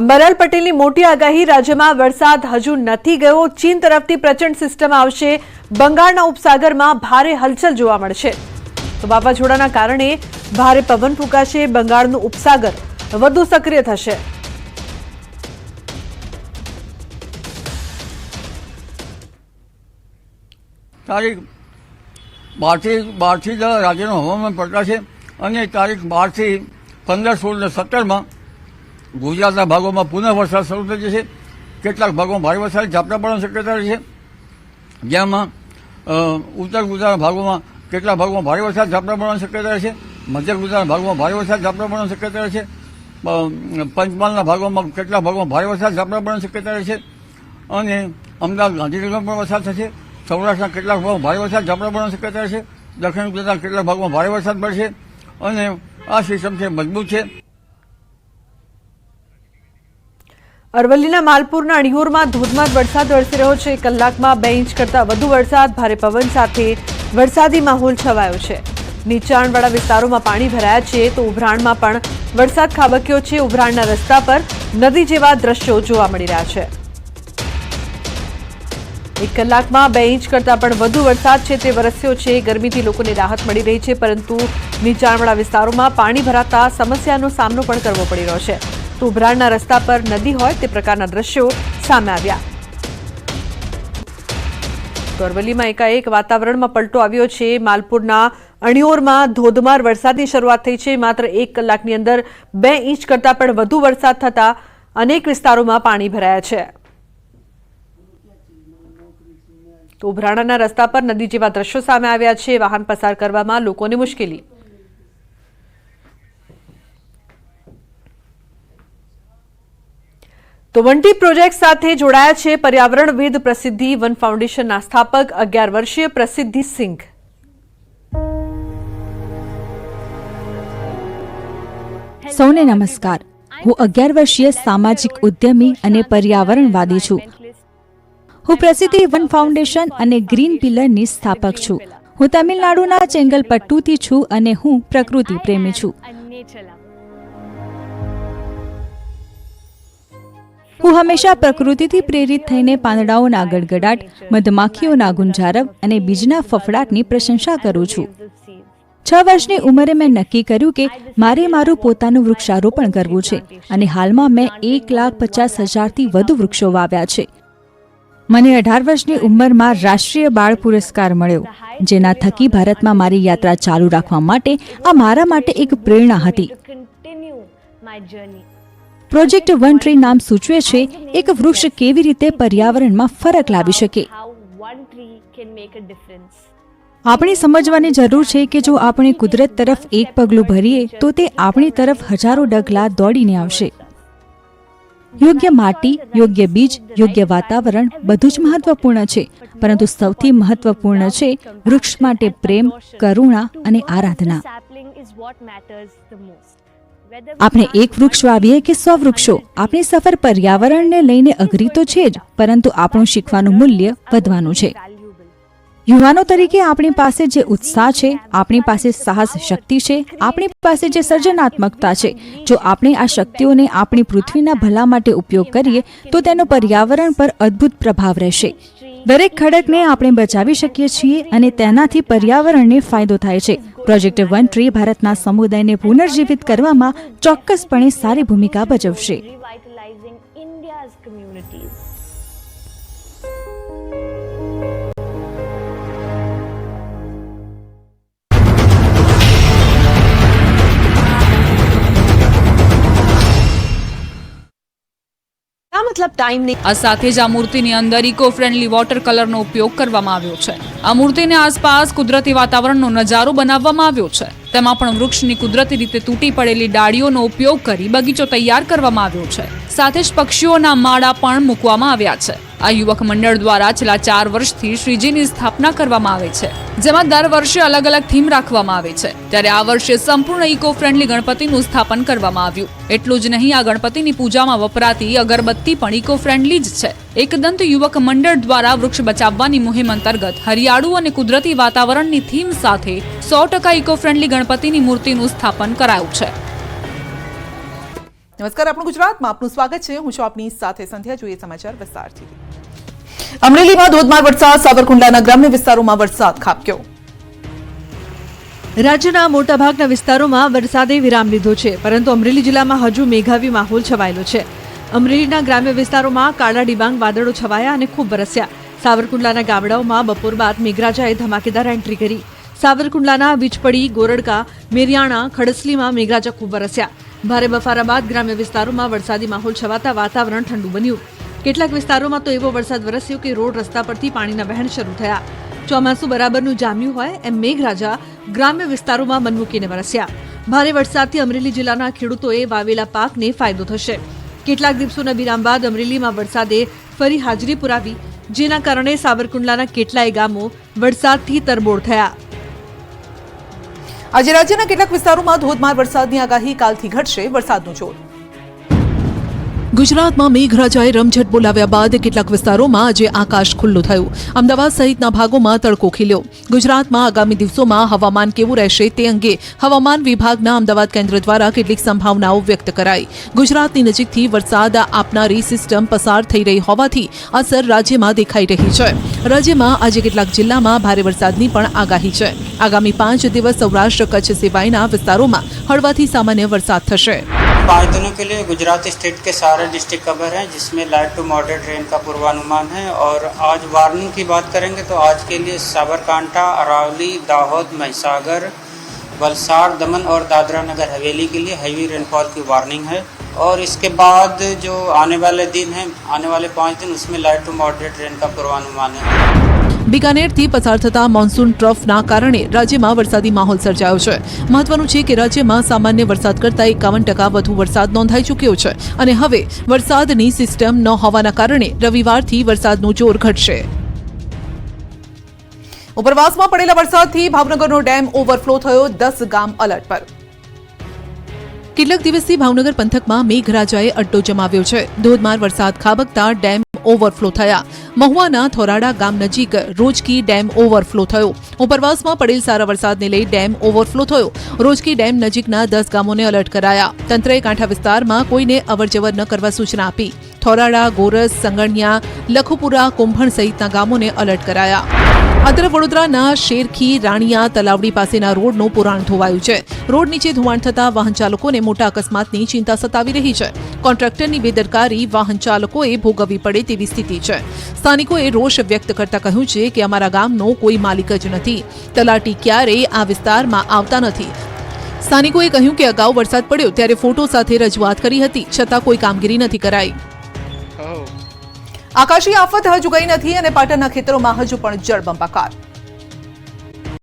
અંબાલાલ પટેલની મોટી આગાહી, રાજ્યમાં વરસાદ હજુ નથી ગયો. ચીન તરફથી પ્રચંડ સિસ્ટમ આવશે. બંગાળના ઉપસાગરમાં ભારે હલચલ જોવા મળશે. તો વાવાઝોડાના કારણે ભારે પવન ફૂંકાશે. બંગાળનું ઉપસાગર વધુ સક્રિય થશે. તારીખ બારથી બારથી રાજ્યનું હવામાન છે અને તારીખ બારથી પંદર સોળ ને સત્તરમાં ગુજરાતના ભાગોમાં પુનઃ વરસાદ શરૂ થઈ જશે. કેટલાક ભાગોમાં ભારે વરસાદ ઝાપટા પડવાની શક્યતા રહેશે. જેમાં ઉત્તર ગુજરાતના ભાગોમાં કેટલાક ભાગોમાં ભારે વરસાદ ઝાપટા પડવાની શક્યતા રહેશે. મધ્ય ગુજરાતના ભાગોમાં ભારે વરસાદ ઝાપટા પડવાની શક્યતા અ, પંચમહાલના ભાગોમાં કેટલાક ભાગોમાં ભારે વરસાદ ઝાપટા પડવાની શક્યતા રહેશે. અને અમદાવાદ ગાંધીનગરમાં પણ વરસાદ થશે. સૌરાષ્ટ્રના કેટલાક ભાગમાં ભારે વરસાદ ઝાપટા પડવાની શક્યતા છે દક્ષિણ ગુજરાતના કેટલાક ભાગમાં ભારે વરસાદ પડશે. અને આ સિસ્ટમ છે મજબૂત છે. અરવલ્લીના માલપુરના અણિયોરમાં ધોધમાર વરસાદ વરસી રહ્યો છે. કલાકમાં બે ઇંચ કરતાં વધુ વરસાદ, ભારે પવન સાથે વરસાદી માહોલ છવાયો છે. નીચાણવાળા વિસ્તારોમાં પાણી ભરાયા છે તો ઉભરાણમાં પણ વરસાદ ખાબક્યો છે. ઉભરાણના રસ્તા પર નદી જેવા દ્રશ્યો જોવા મળી રહ્યા છે. એક કલાકમાં બે ઇંચ કરતાં પણ વધુ વરસાદ છે તે વરસ્યો છે. ગરમીથી લોકોને રાહત મળી રહી છે પરંતુ નીચાણવાળા વિસ્તારોમાં પાણી ભરાતા સમસ્યાનો સામનો પણ કરવો પડી રહ્યો છે. તો ઉભરાણના રસ્તા પર નદી હોય તે પ્રકારના દ્રશ્યો સામે આવ્યા. તો એકાએક વાતાવરણમાં પલટો આવ્યો છે. માલપુરના અણિયોરમાં ધોધમાર વરસાદની શરૂઆત થઈ છે. માત્ર એક કલાકની અંદર બે ઇંચ કરતાં પણ વધુ વરસાદ થતા અનેક વિસ્તારોમાં પાણી ભરાયા છે. તો ઉભરાણાના રસ્તા પર નદી જેવા દ્રશ્યો સામે આવ્યા છે. વાહન પસાર કરવામાં લોકોને મુશ્કેલી. તો વંટી પ્રોજેક્ટ સાથે જોડાયા છે પર્યાવરણવિદ પ્રસિદ્ધિ વન ફાઉન્ડેશનના સ્થાપક અગિયાર વર્ષીય પ્રસિદ્ધિ સિંઘ. સૌને નમસ્કાર. હું અગિયાર વર્ષીય સામાજિક ઉદ્યમી અને પર્યાવરણવાદી છું. હું પ્રસિદ્ધિ વન ફાઉન્ડેશન અને ગ્રીન પિલરની સ્થાપક છું. હું તમિલનાડુના ચેંગલપટ્ટુથી છું અને હું પ્રકૃતિ પ્રેમી છું. હું હંમેશા પ્રકૃતિથી પ્રેરિત થઈને પાંદડાઓના ગડગડાટ, મધમાખીઓના ગુંજારવ અને બીજના ફફડાટની પ્રશંસા કરું છું. છ વર્ષની ઉંમરે મેં નક્કી કર્યું કે મારે મારું પોતાનું વૃક્ષારોપણ કરવું છે અને હાલમાં મેં એક લાખ પચાસ હજારથી વધુ વૃક્ષો વાવ્યા છે. મને અઢાર વર્ષની ઉંમરમાં રાષ્ટ્રીય બાળ પુરસ્કાર મળ્યો, જેના થકી ભારતમાં મારી યાત્રા ચાલુ રાખવા માટે આ મારા માટે એક પ્રેરણા હતી. પ્રોજેક્ટ વન ટ્રી નામ સૂચવે છે એક વૃક્ષ કેવી રીતે પર્યાવરણમાં ફરક લાવી શકે? આપણે સમજવાની જરૂર છે કે જો આપણે કુદરત તરફ એક પગલું ભરીએ તો તે આપણી તરફ હજારો ડગલા દોડીને આવશે. યોગ્ય માટી યોગ્ય બીજ યોગ્ય વાતાવરણ બધું જ મહત્વપૂર્ણ છે પરંતુ સૌથી મહત્વપૂર્ણ છે વૃક્ષ માટે પ્રેમ કરુણા અને આરાધના. આપણે એક વૃક્ષ વાવીએ કે સો વૃક્ષો? આપણી સફર પર્યાવરણને લઈને અઘરી તો છે જ, પરંતુ આપણું શીખવાનું મૂલ્ય વધવાનું છે. યુવાનો તરીકે આપણી પાસે જે ઉત્સાહ છે, આપણી પાસે સાહસ શક્તિ છે, આપણી પાસે જે સર્જનાત્મકતા છે, જો આપણે આ શક્તિઓને આપણી પૃથ્વીના ભલા માટે ઉપયોગ કરીએ, તો તેનો પર્યાવરણ પર અદ્ભુત પ્રભાવ રહેશે. દરેક ખડકને આપણે બચાવી શકીએ છીએ અને તેનાથી પર્યાવરણને ફાયદો થાય છે. પ્રોજેક્ટ વન ટ્રી ભારતના સમુદાયને પુનર્જીવિત કરવામાં ચોક્કસપણે સારી ભૂમિકા ભજવશે. મતલબ ટાઈમની આ સાથે જ આ મૂર્તિની અંદર ઇકો ફ્રેન્ડલી વોટર કલરનો ઉપયોગ કરવામાં આવ્યો છે. આ મૂર્તિની આસપાસ કુદરતી વાતાવરણનો નજારો બનાવવામાં આવ્યો છે. તેમાં પણ વૃક્ષની કુદરતી રીતે તૂટી પડેલી ડાળીઓનો ઉપયોગ કરી બગીચો તૈયાર કરવામાં આવ્યો છે. સાથે જ પક્ષીઓના માળા પણ મૂકવામાં આવ્યા છે. આ યુવક મંડળ દ્વારા છેલ્લા ચાર વર્ષથી શ્રીજીની સ્થાપના કરવામાં આવે છે, જેમાં દર વર્ષે અલગ અલગ થીમ રાખવામાં આવે છે. ત્યારે આ વર્ષે સંપૂર્ણ ઇકો ફ્રેન્ડલી ગણપતિનું સ્થાપન કરવામાં આવ્યું. એટલું જ નહીં, આ ગણપતિની પૂજામાં વપરાતી અગરબત્તી પણ ઇકો ફ્રેન્ડલી જ છે. એકદંત યુવક મંડળ દ્વારા વૃક્ષ બચાવવાની મુહિમ અંતર્ગત હરિયાળું અને કુદરતી વાતાવરણની થીમ સાથે સો ટકા ઇકો ફ્રેન્ડલી ગણપતિની મૂર્તિનું સ્થાપન કરાયું છે. નમસ્કાર આપણું ગુજરાતમાં આપનું સ્વાગત છે. હું છું આપની સાથે સંધ્યા, જોઈએ સમાચાર વિસ્તારથી. અમરેલીમાં ધોધમાર વરસાદ, સાવરકુંડલાના ગ્રામ્ય વિસ્તારોમાં વરસાદ ખાબક્યો. રાજ્યના મોટાભાગના વિસ્તારોમાં વરસાદે વિરામ લીધો છે, પરંતુ અમરેલી જિલ્લામાં હજુ મેઘાવી માહોલ છવાયેલો છે. અમરેલીના ગ્રામ્ય વિસ્તારોમાં કાળા ડિબાંગ વાદળો છવાયા અને ખૂબ વરસ્યા. સાવરકુંડલાના ગામડાઓમાં બપોર બાદ મેઘરાજાએ ધમાકેદાર એન્ટ્રી કરી. સાવરકુંડલાના વીજપડી, ગોરડકા, મેરિયાણા, ખડસલીમાં મેઘરાજા ખૂબ વરસ્યા. ભારે બફારા બાદ ગ્રામ્ય વિસ્તારોમાં વરસાદી માહોલ છવાતા વાતાવરણ ઠંડુ બન્યું. કેટલાક વિસ્તારોમાં તો એવો વરસાદ વરસ્યો કે રોડ રસ્તા પરથી પાણીના વહેણ શરૂ થયા. ચોમાસું બરાબરનું જામ્યું હોય એમ મેઘરાજા ગ્રામ્ય વિસ્તારોમાં મનમૂકીને વરસ્યા. ભારે વરસાદથી અમરેલી જિલ્લાના ખેડૂતોએ વાવેલા પાકને ફાયદો થશે. કેટલાક દિવસોના વિરામ બાદ અમરેલીમાં વરસાદે ફરી હાજરી પુરાવી, જેના કારણે સાવરકુંડલાના કેટલાય ગામો વરસાદથી તરબોળ થયા. આજે રાજ્યના કેટલાક વિસ્તારોમાં ધોધમાર વરસાદની આગાહી કાલથી ઘટશે વરસાદનું જોર. ગુજરાતમાં મેઘરાજાએ રમઝટ બોલાવ્યા બાદ કેટલાક વિસ્તારોમાં આજે આકાશ ખુલ્લું થયું. અમદાવાદ સહિતના ભાગોમાં તડકો ખીલ્યો. ગુજરાતમાં આગામી દિવસોમાં હવામાન કેવું રહેશે તે અંગે હવામાન વિભાગના અમદાવાદ કેન્દ્ર દ્વારા કેટલીક સંભાવનાઓ વ્યક્ત કરાઈ. ગુજરાતની નજીકથી વરસાદ આપનારી સિસ્ટમ પસાર થઈ રહી હોવાથી અસર રાજ્યમાં દેખાઈ રહી છે. રાજ્યમાં આજે કેટલાક જિલ્લામાં ભારે વરસાદની પણ આગાહી છે. આગામી પાંચ દિવસ સૌરાષ્ટ્ર કચ્છ સિવાયના વિસ્તારોમાં હળવાથી સામાન્ય વરસાદ થશે. पाँच दिनों के लिए गुजरात स्टेट के सारे डिस्ट्रिक्ट कवर हैं, जिसमें लाइट टू मॉडरेट रेन का पूर्वानुमान है। और आज वार्निंग की बात करेंगे तो आज के लिए साबरकांठा, अरावली, दाहोद, महिसागर, वलसाड़, दमन और दादरा नगर हवेली के लिए हैवी रेनफॉल की वार्निंग है। और इसके बाद जो आने वाले दिन हैं, आने वाले पाँच दिन, उसमें लाइट टू मॉडरेट रेन का पूर्वानुमान है। બિકાનેરથી પસાર થતા મોન્સૂન ટ્રફના કારણે રાજ્યમાં વરસાદી માહોલ સર્જાયો છે. મહત્વનું છે કે રાજ્યમાં સામાન્ય વરસાદ કરતાં એકાવન ટકા વધુ વરસાદ નોંધાઈ ચૂક્યો છે અને હવે વરસાદની સિસ્ટમ ન હોવાના કારણે રવિવારથી વરસાદનું જોર ઘટશે. ઉપરવાસમાં પડેલા વરસાદથી ભાવનગરનો ડેમ ઓવરફ્લો થયો દસ ગામ અલર્ટ પર. કેટલાક દિવસથી ભાવનગર પંથકમાં મેઘરાજાએ અડ્ડો જમાવ્યો છે. ધોધમાર વરસાદ ખાબકતા ડેમ ઓવરફ્લો થયા. મહુવાના થોરાડા ગામ નજીક રોજકી ડેમ ઓવરફ્લો થયો. ઉપરવાસમાં પડેલ સારા વરસાદને લઈ ડેમ ઓવરફ્લો થયો. રોજકી ડેમ નજીકના દસ ગામોને અલર્ટ કરાયા. તંત્રએ કાંઠા વિસ્તારમાં કોઈને અવરજવર ન કરવા સૂચના આપી. થોરાડા, ગોરસ, સંગણિયા, લખુપુરા, કુંભણ સહિતના ગામોને અલર્ટ કરાયા. આ વડોદરાના શેરખી, રાણિયા તલાવડી પાસેના રોડનું પુરાણ ધોવાયું છે. રોડ નીચે ધોવાણ થતા વાહન ચાલકોને મોટા અકસ્માતની ચિંતા સતાવી રહી છે. કોન્ટ્રાક્ટરની બેદરકારી વાહન ચાલકોએ ભોગવવી પડે તેવી સ્થિતિ છે. સ્થાનિકોએ રોષ વ્યક્ત કરતા કહ્યું છે કે અમારા ગામનો કોઈ માલિક જ નથી. તલાટી ક્યારેય આ વિસ્તારમાં આવતા નથી. સ્થાનિકોએ કહ્યું કે અગાઉ વરસાદ પડ્યો ત્યારે ફોટો સાથે રજૂઆત કરી હતી. છતાં કોઈ કામગીરી નથી કરાઈ. આકાશી આફત હજુ ગઈ નથી અને પાટણના ખેતરોમાં હજુ પણ જળબંબાકાર